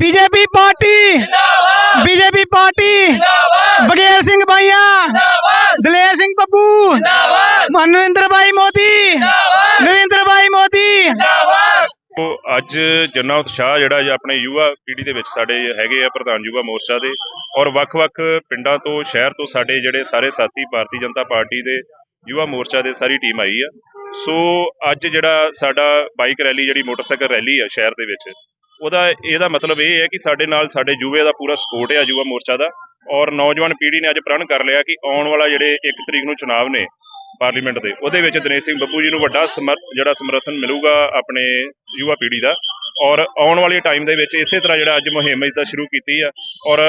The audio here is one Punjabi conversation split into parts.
BJP party BJP party Bagel Singh ਭਾਈਆ ਦਲੇਰ ਸਿੰਘ ਬੱਬੂ ਮਨਰਿੰਦਰ ਭਾਈ ਮੋਦੀ ਨਰਿੰਦਰ ਭਾਈ ਮੋਦੀ। ਅੱਜ ਜਨਾ ਉਤਸ਼ਾਹ ਜਿਹੜਾ ਜੀ ਆਪਣੇ ਯੁਵਾ ਪੀੜ੍ਹੀ ਦੇ ਵਿੱਚ ਸਾਡੇ ਹੈਗੇ ਆ ਪ੍ਰਧਾਨ ਯੁਵਾ ਮੋਰਚਾ ਦੇ ਔਰ ਵੱਖ-ਵੱਖ ਪਿੰਡਾਂ ਤੋਂ ਸ਼ਹਿਰ ਤੋਂ ਸਾਡੇ ਜਿਹੜੇ ਸਾਰੇ ਸਾਥੀ ਭਾਰਤੀ ਜਨਤਾ ਪਾਰਟੀ ਦੇ ਯੁਵਾ ਮੋਰਚਾ ਦੇ ਸਾਰੀ ਟੀਮ ਆਈ ਆ। ਸੋ ਅੱਜ ਜਿਹੜਾ ਸਾਡਾ ਬਾਈਕ ਰੈਲੀ ਜਿਹੜੀ ਮੋਟਰਸਾਈਕਲ ਰੈਲੀ ਆ ਸ਼ਹਿਰ ਦੇ ਵਿੱਚ ਉਹਦਾ ਇਹਦਾ ਮਤਲਬ ਇਹ ਹੈ ਕਿ ਸਾਡੇ ਨਾਲ ਸਾਡੇ ਯੁਵੇ ਦਾ ਪੂਰਾ ਸਪੋਰਟ ਹੈ ਯੁਵਾ ਮੋਰਚਾ ਦਾ ਔਰ ਨੌਜਵਾਨ ਪੀੜ੍ਹੀ ਨੇ ਅੱਜ ਪ੍ਰਣ ਕਰ ਲਿਆ ਕਿ ਆਉਣ ਵਾਲਾ ਜਿਹੜੇ 1 ਤਰੀਕ ਨੂੰ ਚੁਣਾਵ ਨੇ ਪਾਰਲੀਮੈਂਟ ਦੇ, ਉਹਦੇ ਵਿੱਚ ਦਿਨੇਸ਼ ਸਿੰਘ ਬੱਬੂ ਜੀ ਨੂੰ ਵੱਡਾ ਸਮਰ- ਜਿਹੜਾ ਸਮਰਥਨ ਮਿਲੂਗਾ ਆਪਣੇ ਯੁਵਾ ਪੀੜ੍ਹੀ ਦਾ ਔਰ ਆਉਣ ਵਾਲੇ ਟਾਈਮ ਦੇ ਵਿੱਚ ਇਸੇ ਤਰ੍ਹਾਂ ਜਿਹੜਾ ਅੱਜ ਮੁਹਿੰਮ ਇਦਾਂ ਸ਼ੁਰੂ ਕੀਤੀ ਆ ਔਰ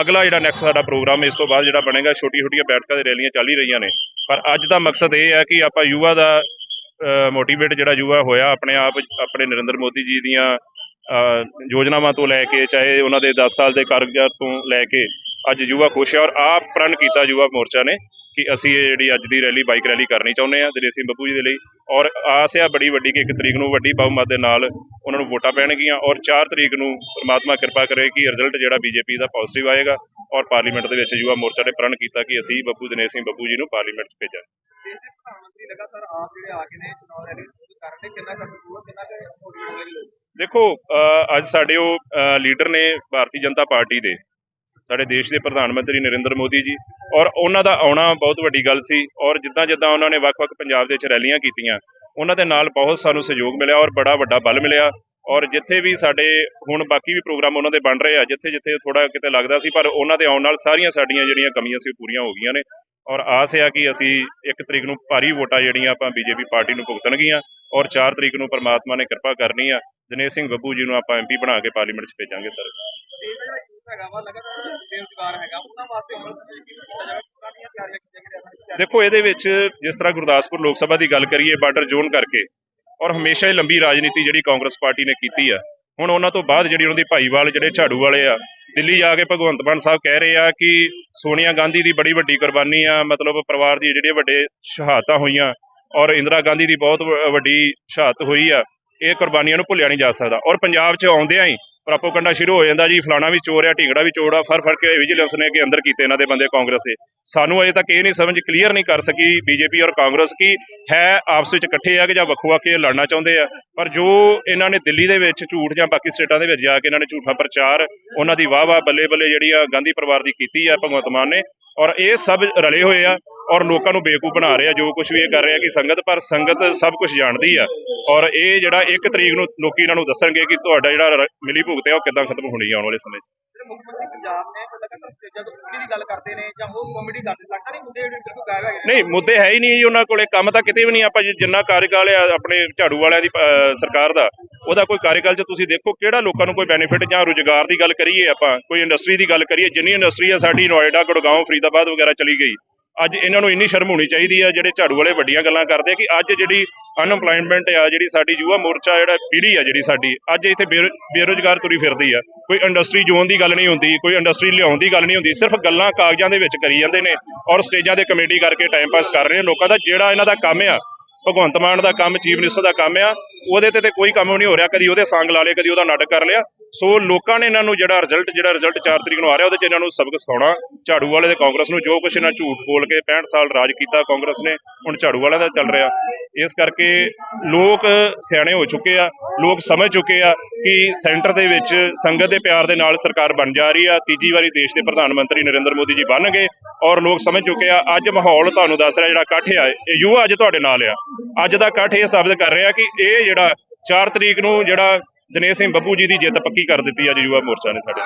ਅਗਲਾ ਜਿਹੜਾ ਨੈਕਸਟ ਸਾਡਾ ਪ੍ਰੋਗਰਾਮ ਇਸ ਤੋਂ ਬਾਅਦ ਜਿਹੜਾ ਬਣੇਗਾ ਛੋਟੀ ਛੋਟੀਆਂ ਬੈਠਕਾਂ ਦੇ ਰੈਲੀਆਂ ਚੱਲ ਹੀ ਰਹੀਆਂ ਨੇ, ਪਰ ਅੱਜ ਦਾ ਮਕਸਦ ਇਹ ਹੈ ਕਿ ਆਪਾਂ ਯੁਵਾ ਦਾ ਮੋਟੀਵੇਟ ਜਿਹੜਾ ਯੁਵਾ ਹੋਇਆ ਆਪਣੇ ਆਪ, ਆਪਣੇ ਨਰਿੰਦਰ ਮੋਦੀ ਜੀ ਦੀਆਂ ਯੋਜਨਾਵਾਂ ਤੋਂ ਲੈ ਕੇ, ਚਾਹੇ ਉਹਨਾਂ ਦੇ 10 ਸਾਲ ਦੇ ਕਾਰਜਕਾਲ ਤੋਂ ਲੈ ਕੇ ਅੱਜ ਯੁਵਾ ਖੁਸ਼ ਹੈ ਔਰ ਆਪ ਪ੍ਰਣ ਕੀਤਾ ਯੁਵਾ ਮੋਰਚਾ ਨੇ ਕਿ ਅਸੀਂ ਇਹ ਜਿਹੜੀ ਅੱਜ ਦੀ ਰੈਲੀ, ਬਾਈਕ ਰੈਲੀ ਕਰਨੀ ਚਾਹੁੰਦੇ ਆ ਦਿਨੇਸ਼ ਸਿੰਘ ਬੱਬੂ ਜੀ ਦੇ ਲਈ ਔਰ ਆਸ ਆ ਬੜੀ ਵੱਡੀ ਕਿ ਇੱਕ ਤਰੀਕ ਨੂੰ ਵੱਡੀ ਬਹੁਮਤ ਦੇ ਨਾਲ ਉਹਨਾਂ ਨੂੰ ਵੋਟਾਂ ਪੈਣਗੀਆਂ ਔਰ 4 ਤਰੀਕ ਨੂੰ ਪ੍ਰਮਾਤਮਾ ਕਿਰਪਾ ਕਰੇ ਕਿ ਰਿਜ਼ਲਟ ਜਿਹੜਾ ਬੀਜੇਪੀ ਦਾ ਪੋਜ਼ਿਟਿਵ ਆਏਗਾ ਔਰ ਪਾਰਲੀਮੈਂਟ ਦੇ ਵਿੱਚ ਯੁਵਾ ਮੋਰਚਾ ਨੇ ਪ੍ਰਣ ਕੀਤਾ ਕਿ ਅਸੀਂ ਬੱਬੂ ਦਿਨੇਸ਼ ਸਿੰਘ ਬੱਬੂ ਜੀ ਨੂੰ ਪਾਰਲੀਮੈਂਟ 'ਚ ਭੇਜਾਂਗੇ। ਦੇਸ਼ ਦੇ ਪ੍ਰਧਾਨ ਮੰਤਰੀ ਲਗਾਤਾਰ ਆਪ ਜਿਹੜੇ ਆ ਕੇ ਨੇ ਚੁਣਾਵ ਰੈਲੀ ਕਰ ਰਹੇ ਕਿੰਨਾ ਕਰ ਕਿੰਨਾ ਕਰ ਮੋਟੀਵੇਟ ਹੋਣਗੇ ਲੋਕ ਦੇਖੋ ਅੱਜ ਸਾਡੇ ਉਹ ਲੀਡਰ ਨੇ ਭਾਰਤੀ ਜਨਤਾ ਪਾਰਟੀ ਦੇ, ਸਾਡੇ ਦੇਸ਼ ਦੇ ਪ੍ਰਧਾਨ ਮੰਤਰੀ ਨਰਿੰਦਰ ਮੋਦੀ ਜੀ, ਔਰ ਉਹਨਾਂ ਦਾ ਆਉਣਾ ਬਹੁਤ ਵੱਡੀ ਗੱਲ ਸੀ, ਔਰ ਜਿੱਦਾਂ ਜਿੱਦਾਂ ਉਹਨਾਂ ਨੇ ਵੱਖ-ਵੱਖ ਪੰਜਾਬ ਦੇ ਵਿੱਚ ਰੈਲੀਆਂ ਕੀਤੀਆਂ, ਉਹਨਾਂ ਦੇ ਨਾਲ ਬਹੁਤ ਸਾਨੂੰ ਸਹਿਯੋਗ ਮਿਲਿਆ ਔਰ ਬੜਾ ਵੱਡਾ ਬਲ ਮਿਲਿਆ, ਔਰ ਜਿੱਥੇ ਵੀ ਸਾਡੇ ਹੁਣ ਬਾਕੀ ਵੀ ਪ੍ਰੋਗਰਾਮ ਉਹਨਾਂ ਦੇ ਬਣ ਰਹੇ ਆ ਜਿੱਥੇ ਜਿੱਥੇ ਥੋੜਾ ਕਿਤੇ ਲੱਗਦਾ ਸੀ, ਪਰ ਉਹਨਾਂ ਦੇ ਆਉਣ ਨਾਲ ਸਾਰੀਆਂ ਸਾਡੀਆਂ ਜਿਹੜੀਆਂ ਕਮੀਆਂ ਸੀ ਉਹ ਪੂਰੀਆਂ ਹੋ ਗਈਆਂ ਨੇ ਔਰ ਆਸ ਹੈ ਕਿ ਅਸੀਂ ਇੱਕ ਤਰੀਕ ਨੂੰ ਭਾਰੀ ਵੋਟਾਂ ਜਿਹੜੀਆਂ ਆਪਾਂ ਬੀਜੇਪੀ ਪਾਰਟੀ ਨੂੰ ਭੁਗਤਣਗੀਆਂ ਔਰ 4 ਤਰੀਕ ਨੂੰ ਪਰਮਾਤਮਾ ਨੇ ਕਿਰਪਾ ਕਰਨੀ ਆ, ਦਿਨੇਸ਼ ਸਿੰਘ ਬੱਬੂ ਜੀ ਨੂੰ ਆਪਾਂ ਐਮਪੀ ਬਣਾ ਕੇ ਪਾਰਲੀਮੈਂਟ 'ਚ ਭੇਜਾਂਗੇ, ਸਰ। ਦੇਖੋ, ਇਹਦੇ ਵਿੱਚ ਜਿਸ ਤਰ੍ਹਾਂ ਗੁਰਦਾਸਪੁਰ ਲੋਕ ਸਭਾ ਦੀ ਗੱਲ ਕਰੀਏ, ਬਾਰਡਰ ਜ਼ੋਨ ਕਰਕੇ, ਔਰ ਹਮੇਸ਼ਾ ਹੀ ਲੰਬੀ ਰਾਜਨੀਤੀ ਜਿਹੜੀ ਕਾਂਗਰਸ ਪਾਰਟੀ ਨੇ ਕੀਤੀ ਆ, ਹੁਣ ਉਹਨਾਂ ਤੋਂ ਬਾਅਦ ਜਿਹੜੀ ਉਹਨਾਂ ਦੀ ਭਾਈਵਾਲ, ਜਿਹੜੇ ਝਾੜੂ ਵਾਲੇ ਆ ਦਿੱਲੀ ਜਾ ਕੇ ਭਗਵੰਤ ਮਾਨ ਸਾਹਿਬ ਕਹਿ ਰਹੇ ਆ ਕਿ ਸੋਨੀਆ ਗਾਂਧੀ ਦੀ ਬੜੀ ਵੱਡੀ ਕੁਰਬਾਨੀ ਆ, ਮਤਲਬ ਪਰਿਵਾਰ ਦੀ ਜਿਹੜੇ ਵੱਡੇ ਸ਼ਹਾਦਤਾਂ ਹੋਈਆਂ ਔਰ ਇੰਦਰਾ ਗਾਂਧੀ ਦੀ ਬਹੁਤ ਵੱਡੀ ਸ਼ਹਾਦਤ ਹੋਈ ਆ, ਇਹ ਕੁਰਬਾਨੀਆਂ ਨੂੰ ਭੁੱਲਿਆ ਨਹੀਂ ਜਾ ਸਕਦਾ ਔਰ ਪੰਜਾਬ 'ਚ ਆਉਂਦਿਆਂ ਹੀ ਪ੍ਰਾਪੋਗੰਡਾ ਸ਼ੁਰੂ ਹੋ ਜਾਂਦਾ ਜੀ, ਫਲਾਣਾ ਵੀ ਚੋਰ ਆ, ਢੀਂਗੜਾ ਵੀ ਚੋਰ ਆ ਫਰ ਫਰ ਕੇ ਵਿਜੀਲੈਂਸ ਨੇ ਕਿ ਅੰਦਰ ਕੀਤੇ ਇਹਨਾਂ ਦੇ ਬੰਦੇ ਕਾਂਗਰਸ ਦੇ। ਸਾਨੂੰ ਅਜੇ ਤੱਕ ਇਹ ਨਹੀਂ ਸਮਝ ਕਲੀਅਰ ਨਹੀਂ ਕਰ ਸਕੀ ਬੀਜੇਪੀ ਔਰ ਕਾਂਗਰਸ ਕੀ ਹੈ ਆਪਸ ਵਿੱਚ ਇਕੱਠੇ ਆ ਕਿ ਜਾਂ ਵੱਖੋ ਵੱਖ ਇਹ ਲੜਨਾ ਚਾਹੁੰਦੇ ਆ। ਪਰ ਜੋ ਇਹਨਾਂ ਨੇ ਦਿੱਲੀ ਦੇ ਵਿੱਚ ਝੂਠ ਜਾਂ ਬਾਕੀ ਸਟੇਟਾਂ ਦੇ ਵਿੱਚ ਜਾ ਕੇ ਇਹਨਾਂ ਨੇ ਝੂਠਾ ਪ੍ਰਚਾਰ, ਉਹਨਾਂ ਦੀ ਵਾਹ ਵਾਹ ਬੱਲੇ ਬੱਲੇ ਜਿਹੜੀ ਆ ਗਾਂਧੀ ਪਰਿਵਾਰ ਦੀ ਕੀਤੀ ਆ, ਭਗਵੰਤ ਮਾਨ ਨੇ। ਔਰ ਇਹ ਸਭ ਰਲੇ ਹੋਏ ਆ। ਔਰ ਲੋਕਾਂ ਨੂੰ ਬੇਵਕੂਫ ਬਣਾ ਰਹੇ ਜੋ ਕੁਝ ਵੀ ਇਹ ਕਰ ਰਹੇ ਕਿ ਸੰਗਤ ਪਰ ਸੰਗਤ ਸਭ ਕੁਝ ਜਾਣਦੀ ਆ ਔਰ ਇਹ ਜਿਹੜਾ ਇੱਕ ਤਰੀਕ ਨੂੰ ਲੋਕੀ ਇਹਨਾਂ ਨੂੰ ਦੱਸਣਗੇ ਕਿ ਤੁਹਾਡਾ ਜਿਹੜਾ ਮਿਲੀ ਭੁਗਤ ਹੈ ਉਹ ਕਿੱਦਾਂ ਖਤਮ ਹੋਣੀ ਆਉਣ ਵਾਲੇ ਸਮੇਂ 'ਚ ਜਿਹੜੇ ਮੁੱਖ ਮੰਤਰੀ ਪੰਜਾਬ ਨੇ ਉਹ ਲਗਾਤਾਰ ਸਟੇਜਾਂ ਤੋਂ ਕੁੜੀ ਦੀ ਗੱਲ ਕਰਦੇ ਨੇ ਜਾਂ ਉਹ ਕਾਮੇਡੀ ਕਰਦੇ ਲੱਗਦਾ ਨਹੀਂ ਮੁੱਦੇ ਜਿਹੜੇ ਬਿਲਕੁਲ ਗਾਇਬ ਹੈਗੇ ਨੇ। ਨਹੀਂ ਮੁੱਦੇ ਹੈ ਹੀ ਨਹੀਂ ਜੀ ਉਹਨਾਂ ਕੋਲੇ ਕੰਮ ਤਾਂ ਕਿਤੇ ਵੀ ਨਹੀਂ ਆਪਾਂ ਜਿੰਨਾ ਕਾਰਜਕਾਲ ਆ ਆਪਣੇ ਝਾੜੂ ਵਾਲਿਆਂ ਦੀ ਸਰਕਾਰ ਦਾ ਉਹਦਾ ਕੋਈ ਕਾਰਜਕਾਲ 'ਚ ਤੁਸੀਂ ਦੇਖੋ ਕਿਹੜਾ ਲੋਕਾਂ ਨੂੰ ਕੋਈ ਬੈਨੀਫਿਟ ਜਾਂ ਰੁਜ਼ਗਾਰ ਦੀ ਗੱਲ ਕਰੀਏ ਆਪਾਂ ਕੋਈ ਇੰਡਸਟਰੀ ਦੀ ਗੱਲ ਕਰੀਏ ਜਿੰਨੀ ਇੰਡਸਟਰੀ ਆ ਸਾਡੀ ਨੋਇਡਾ ਗੁੜਗਾਉਂ ਫਰੀਦਾਬਾਦ ਵਗੈਰਾ ਚਲੀ ਗਈ ਅੱਜ ਇਹਨਾਂ ਨੂੰ ਇੰਨੀ ਸ਼ਰਮ ਹੋਣੀ ਚਾਹੀਦੀ ਆ, ਜਿਹੜੇ ਝਾੜੂ ਵਾਲੇ ਵੱਡੀਆਂ ਗੱਲਾਂ ਕਰਦੇ ਆ ਕਿ ਅੱਜ ਜਿਹੜੀ ਅਨਐਮਪਲੋਇਮੈਂਟ ਆ, ਜਿਹੜੀ ਸਾਡੀ ਯੁਵਾ ਮੋਰਚਾ ਜਿਹੜਾ ਪੀੜ੍ਹੀ ਆ ਜਿਹੜੀ ਸਾਡੀ, ਅੱਜ ਇੱਥੇ ਬੇਰੁ- ਬੇਰੁਜ਼ਗਾਰ ਤੁਰੀ ਫਿਰਦੀ ਆ। ਕੋਈ ਇੰਡਸਟਰੀ ਜ਼ੋਨ ਦੀ ਗੱਲ ਨਹੀਂ ਹੁੰਦੀ, ਕੋਈ ਇੰਡਸਟਰੀ ਲਿਆਉਣ ਦੀ ਗੱਲ ਨਹੀਂ ਹੁੰਦੀ, ਸਿਰਫ ਗੱਲਾਂ ਕਾਗਜ਼ਾਂ ਦੇ ਵਿੱਚ ਕਰੀ ਜਾਂਦੇ ਨੇ ਔਰ ਸਟੇਜਾਂ ਤੇ ਕਮੇਟੀ ਕਰਕੇ ਟਾਈਮ ਪਾਸ ਕਰ ਰਹੇ ਨੇ। ਲੋਕਾਂ ਦਾ ਜਿਹੜਾ ਇਹਨਾਂ ਦਾ ਕੰਮ ਆ, ਭਗਵੰਤ ਮਾਨ ਦਾ ਕੰਮ, ਚੀਫ ਮਿਨਿਸਟਰ ਦਾ ਕੰਮ ਆ ਉਹਦੇ ਤੇ ਤੇ ਕੋਈ ਕੰਮ ਨਹੀਂ ਹੋ ਰਿਹਾ। ਕਦੀ ਉਹਦੇ ਸੰਗ ਲਾ ਲਿਆ ਕਦੀ ਉਹਦਾ ਨਾਟਕ ਕਰ ਲਿਆ। ਸੋ ਲੋਕਾਂ ਨੇ ਇਹਨਾਂ ਨੂੰ ਜਿਹੜਾ ਰਿਜ਼ਲਟ ਜਿਹੜਾ ਰਿਜ਼ਲਟ 4 ਤਰੀਕ ਨੂੰ ਆ ਰਿਹਾ, ਉਹਦੇ 'ਚ ਇਹਨਾਂ ਨੂੰ ਸਬਕ ਸਿਖਾਉਣਾ। ਝਾੜੂ ਵਾਲੇ ਤੇ ਕਾਂਗਰਸ ਨੂੰ ਜੋ ਕੁਛ ਇਹਨਾਂ ਝੂਠ ਬੋਲ ਕੇ 65 ਸਾਲ ਰਾਜ ਕੀਤਾ ਕਾਂਗਰਸ ਨੇ, ਹੁਣ ਝਾੜੂ ਵਾਲਿਆਂ ਦਾ ਚੱਲ ਰਿਹਾ। ਇਸ ਕਰਕੇ ਲੋਕ ਸਿਆਣੇ ਹੋ ਚੁੱਕੇ ਆ, ਲੋਕ ਸਮਝ ਚੁੱਕੇ ਆ ਕਿ ਸੈਂਟਰ ਦੇ ਵਿੱਚ ਸੰਗਤ ਦੇ ਪਿਆਰ ਦੇ ਨਾਲ ਸਰਕਾਰ ਬਣ ਜਾ ਰਹੀ ਆ, ਤੀਜੀ ਵਾਰੀ ਦੇਸ਼ ਦੇ ਪ੍ਰਧਾਨ ਮੰਤਰੀ ਨਰਿੰਦਰ ਮੋਦੀ ਜੀ ਬਣ ਗਏ ਔਰ ਲੋਕ ਸਮਝ ਚੁੱਕੇ ਆ, ਅੱਜ ਮਾਹੌਲ ਤੁਹਾਨੂੰ ਦੱਸ ਰਿਹਾ ਜਿਹੜਾ ਇਕੱਠ ਆ, ਇਹ ਯੁਵਾ ਅੱਜ ਤੁਹਾਡੇ ਨਾਲ ਆ। ਅੱਜ ਦਾ ਇਕੱਠ ਇਹ ਸਾਬਤ ਕਰ ਰਿਹਾ ਕਿ ਇਹ ਜਿਹੜਾ 4 ਤਰੀਕ ਨੂੰ ਜਿਹੜਾ ਦਿਨੇਸ਼ ਸਿੰਘ ਬੱਬੂ ਜੀ ਦੀ ਜਿੱਤ ਪੱਕੀ ਕਰ ਦਿੱਤੀ ਅੱਜ ਯੁਵਾ ਮੋਰਚਾ ਨੇ ਸਾਡੇ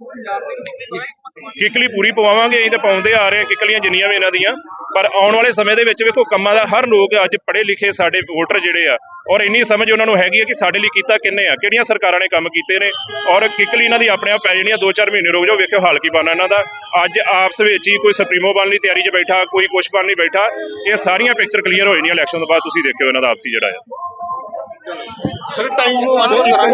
ਅਗਰ ਪੂਰੀ ਪਵਾਵਾਂਗੇ, ਅਸੀਂ ਤਾਂ ਪਾਉਂਦੇ ਆ ਰਹੇ ਹਾਂ ਕਿੱਕਲੀਆਂ ਜਿੰਨੀਆਂ ਵੀ ਇਹਨਾਂ ਦੀਆਂ। ਪਰ ਆਉਣ ਵਾਲੇ ਸਮੇਂ ਦੇ ਵਿੱਚ ਵੇਖੋ, ਕੰਮਾਂ ਦਾ ਹਰ ਲੋਕ ਅੱਜ ਪੜ੍ਹੇ ਲਿਖੇ ਸਾਡੇ ਵੋਟਰ ਜਿਹੜੇ ਆ, ਔਰ ਇੰਨੀ ਸਮਝ ਉਹਨਾਂ ਨੂੰ ਹੈਗੀ ਹੈ ਕਿ ਸਾਡੇ ਲਈ ਕੀਤਾ ਕਿੰਨੇ ਆ, ਕਿਹੜੀਆਂ ਸਰਕਾਰਾਂ ਨੇ ਕੰਮ ਕੀਤੇ ਨੇ, ਔਰ ਕਿੱਕਲੀ ਇਹਨਾਂ ਦੀ ਆਪਣੇ ਆਪ ਪੈ ਜਾਣੀ ਆ 2-4 ਮਹੀਨੇ ਰੁਕ ਜਾਓ, ਵੇਖਿਓ ਹਾਲ ਕੀ ਬਣਨਾ ਇਹਨਾਂ ਦਾ। ਅੱਜ ਆਪਸ ਵਿੱਚ ਹੀ ਕੋਈ ਸੁਪਰੀਮੋ ਬਣਨ ਦੀ ਤਿਆਰੀ 'ਚ ਬੈਠਾ, ਕੋਈ ਕੁਛ ਬਣਨ ਲਈ ਬੈਠਾ, ਇਹ ਸਾਰੀਆਂ ਪਿਕਚਰ ਕਲੀਅਰ ਹੋ ਜਾਣੀਆਂ ਇਲੈਕਸ਼ਨ ਤੋਂ ਬਾਅਦ, ਤੁਸੀਂ ਦੇਖਿਓ ਇਹਨਾਂ ਦਾ ਆਪਸੀ ਜਿਹੜਾ ਆ। ਫਿਰ ਟਾਈਮ